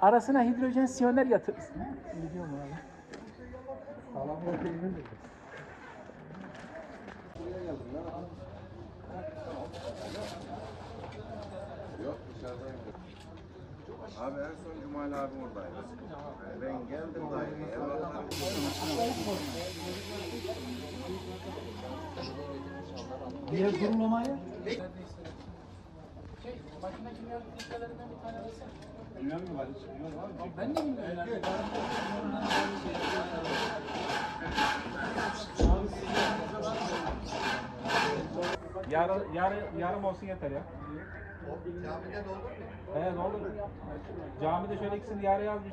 Arasına hidrojen siyoner yatırırsın. Biliyorum abi. Sağlam. Yok dışarıdayım. Abi en son Cumali abi oradaydı. Ben geldim daireye. Evlatlarım Diğer durumlamaya? Yarı, yarı, yarım olsun yeter ya. Camide doldur mu? He ne olur. Camide şöyle ikisini yarı yazmış.